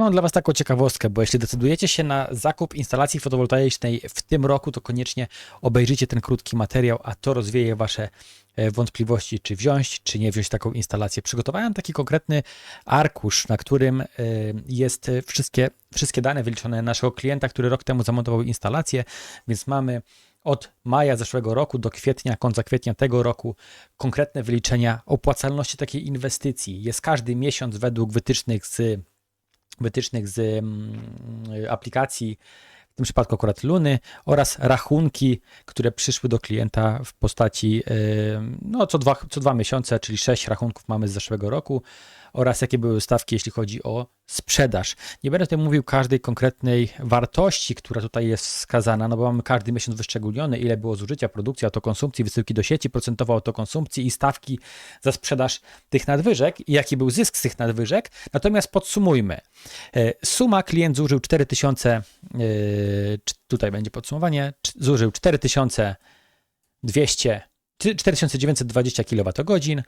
Mam dla Was taką ciekawostkę, bo jeśli decydujecie się na zakup instalacji fotowoltaicznej w tym roku, to koniecznie obejrzyjcie ten krótki materiał, a to rozwieje Wasze e, wątpliwości, czy wziąć, czy nie wziąć taką instalację. Przygotowałem taki konkretny arkusz, na którym e, jest wszystkie, wszystkie dane wyliczone naszego klienta, który rok temu zamontował instalację, więc mamy od maja zeszłego roku do kwietnia, końca kwietnia tego roku konkretne wyliczenia opłacalności takiej inwestycji. Jest każdy miesiąc według wytycznych z wytycznych z mm, aplikacji, w tym przypadku akurat Luny, oraz rachunki, które przyszły do klienta w postaci yy, no, co, dwa, co dwa miesiące, czyli sześć rachunków mamy z zeszłego roku, oraz jakie były stawki, jeśli chodzi o sprzedaż. Nie będę tutaj mówił każdej konkretnej wartości, która tutaj jest wskazana, no bo mamy każdy miesiąc wyszczególniony, ile było zużycia, produkcji, autokonsumpcji, wysyłki do sieci, procentowo autokonsumpcji i stawki za sprzedaż tych nadwyżek i jaki był zysk z tych nadwyżek. Natomiast podsumujmy. E, Suma klient zużył 4000, e, tutaj będzie podsumowanie, zużył 4200 ty- 4920 kWh,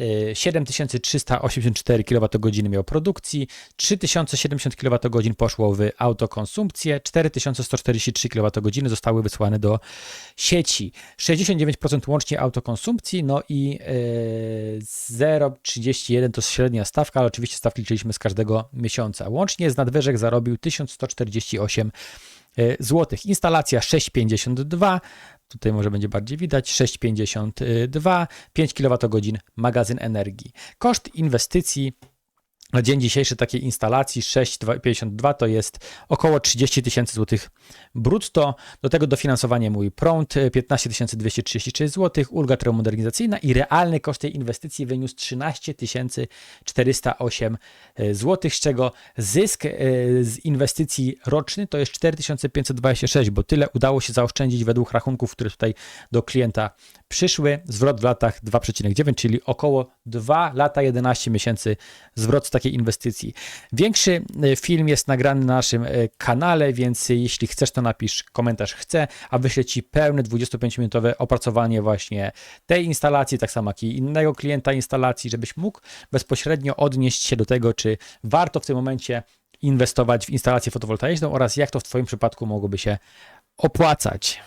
y, 7384 kWh miał produkcji, 3070 kWh poszło w autokonsumpcję, 4143 kWh zostały wysłane do sieci. 69% łącznie autokonsumpcji, no i y, 0,31 to średnia stawka, ale oczywiście stawki liczyliśmy z każdego miesiąca. Łącznie z nadwyżek zarobił 1148 zł. Instalacja 6,52, tutaj może będzie bardziej widać, 6,52, 5 kWh magazyn energii. Koszt inwestycji na dzień dzisiejszy takiej instalacji 6,52 to jest około 30 tysięcy złotych brutto. Do tego dofinansowanie mój prąd e, 15 233 zł, ulga termomodernizacyjna i realny koszt tej inwestycji wyniósł 13 408 zł, z czego zysk e, z inwestycji roczny to jest 4526, bo tyle udało się zaoszczędzić według rachunków, które tutaj do klienta przyszły. Zwrot w latach 2,9, czyli około 2 lata 11 miesięcy zwrot z takiej inwestycji. Większy e, film jest nagrany na naszym e, kanale, więc jeśli chcesz, to napisz komentarz chcę, a wyślę Ci pełne 25-minutowe opracowanie właśnie tej instalacji, tak samo jak i innego klienta instalacji, żebyś mógł bezpośrednio odnieść się do tego, czy warto w tym momencie inwestować w instalację fotowoltaiczną oraz jak to w Twoim przypadku mogłoby się opłacać.